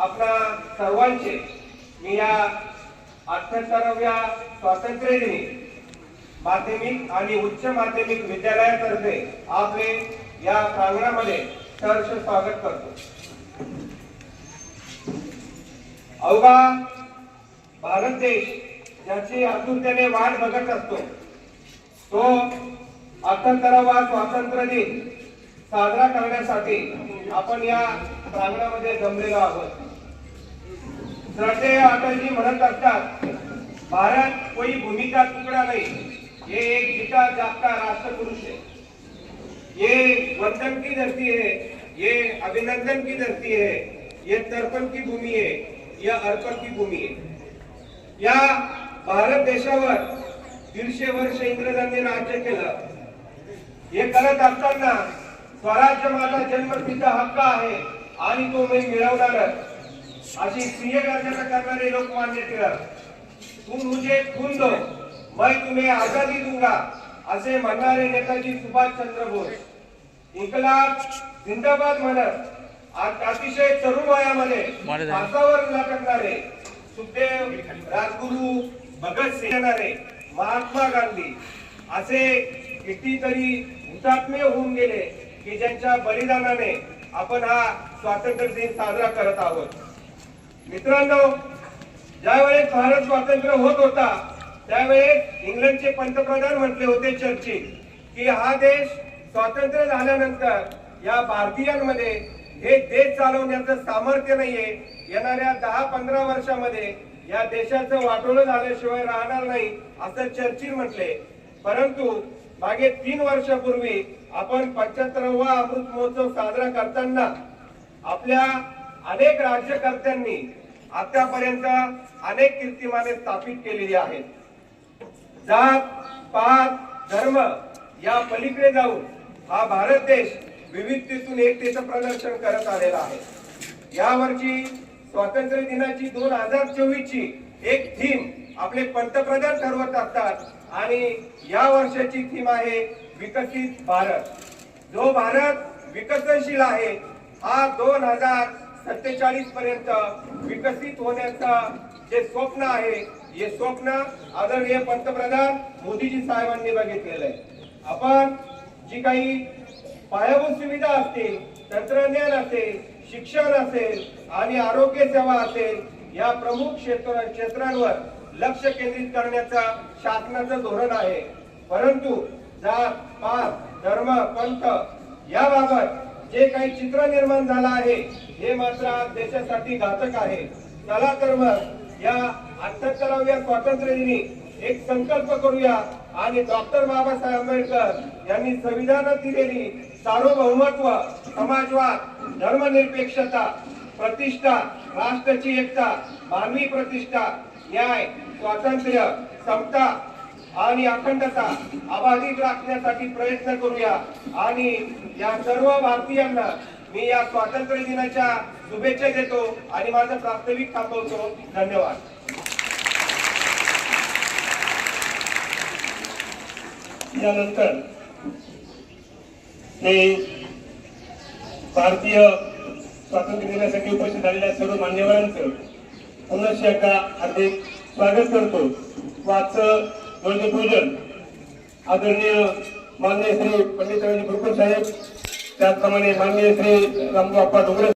आपणा सर्वांचे मी या अठ्ठ्याहत्तराव्या स्वातंत्र्य दिनी माध्यमिक आणि उच्च माध्यमिक विद्यालयातर्फे आपले या प्रांगणामध्ये सहर्ष स्वागत करतो. अवघा भारत देश ज्याची आतुरतेने वाट बघत असतो तो अठ्ठ्याहत्तरावा स्वातंत्र्य दिन साजरा करण्यासाठी आपण या प्रांगणामध्ये जमलेलो आहोत. श्रद्धेय अटलजी म्हणत असतात भारत कोई भूमि का टुकड़ा नहीं. ये एक जिता जागता राष्ट्र पुरुष है. ये वतन की धरती है. ये अभिनंदन की धरती है. ये तर्पण की भूमि है. यह अर्पण की भूमी है. या भारत देशावर दीडशे वर्ष इंग्रजांनी राज्य केलं. हे करत असताना स्वराज्य माझा जन्मसिद्ध हक्क आहे आणि तो मी मिळवणारच. अशी प्रिय गर्जना करणारे लोकमान्य टिळक तू मुझे खून दो. मैं तुम्हें आजादी दूंगा. असे म्हणणारे नेताजी सुभाषचंद्र बोस. इन्कलाब जिंदाबाद म्हणत आज अतिशय तरुण वयामध्ये फासावर लटकणारे सुखदेव राजगुरू भगतसिंग येणारे महात्मा गांधी असे कितीतरी हुतात्मे होऊन गेले की ज्यांच्या बलिदानाने आपण हा स्वातंत्र्य दिन साजरा करत आहोत. मित्रांनो ज्यावेळेस भारत स्वातंत्र्य होत होता त्यावेळेस इंग्लंडचे पंतप्रधान म्हटले होते चर्चिल की हा देश स्वातंत्र्य झाल्यानंतर या भारतीयांमध्ये हे देश चालवण्याचं सामर्थ्य नाहीये. येणाऱ्या दहा पंधरा वर्षामध्ये या देशाचं वाटोळं झाल्याशिवाय राहणार नाही असं चर्चिल म्हटले. परंतु मागे तीन वर्षापूर्वी आपण पंच्याहत्तरावा अमृत महोत्सव साजरा करताना आपल्या अनेक राज्यकर्त्यांनी आतापर्यंत अनेक कीर्तिमाने स्थापित केलेली आहेत. जात पात धर्म या पलीकडे जाऊन हा भारत देश विविधतेतून एकतेचं प्रदर्शन करत आलेला आहे. यावर्षी स्वातंत्र्य दिनाची दोन हजार चोवीस ची एक थीम आपले पंतप्रधान ठरवत असतात आणि या वर्षाची थीम आहे विकसित भारत. जो भारत विकसनशील आहे हा दोन हजार सत्तेचाळीस पर्यंत विकसित होण्याचं जे स्वप्न आहे हे स्वप्न आदरणीय पंतप्रधान मोदीजी साहेबांनी बघितलेलं आहे. आपण जी काही पायाभूत सुविधा असतील तंत्रज्ञान असेल शिक्षण असेल आणि आरोग्य सेवा असेल या प्रमुख क्षेत्र क्षेत्रांवर लक्ष केंद्रित करण्याचा शासनाचं धोरण आहे. परंतु जात पात धर्म पंथ याबाबत जे काही चित्र निर्माण झालं आहे हे मात्र आज देशासाठी घातक आहे. चला तर मग या अठ्याहत्तराव्या स्वातंत्र्य दिनी एक संकल्प करूया. आणि डॉक्टर बाबासाहेब आंबेडकर यांनी संविधानात दिलेली सार्वभौमत्व समाजवाद धर्मनिरपेक्षता प्रतिष्ठा राष्ट्राची एकता मानवी प्रतिष्ठा न्याय स्वातंत्र्य समता आणि अखंडता अबाधित राखण्यासाठी प्रयत्न करूया. आणि या सर्व भारतीयांना मी या स्वातंत्र्य दिनाच्या शुभेच्छा देतो आणि माझं प्रास्ताविक थांबवतो. धन्यवाद. यानंतर ते भारतीय स्वातंत्र्य दिनासाठी उपस्थित झालेल्या सर्व मान्यवरांचं पुनश्च एका हार्दिक स्वागत करतो. वाच पूजन आदरणीय मान्य श्री पंडित रवी साहेब त्याचप्रमाणे मान्य श्री रामबाप्पा डोंगरे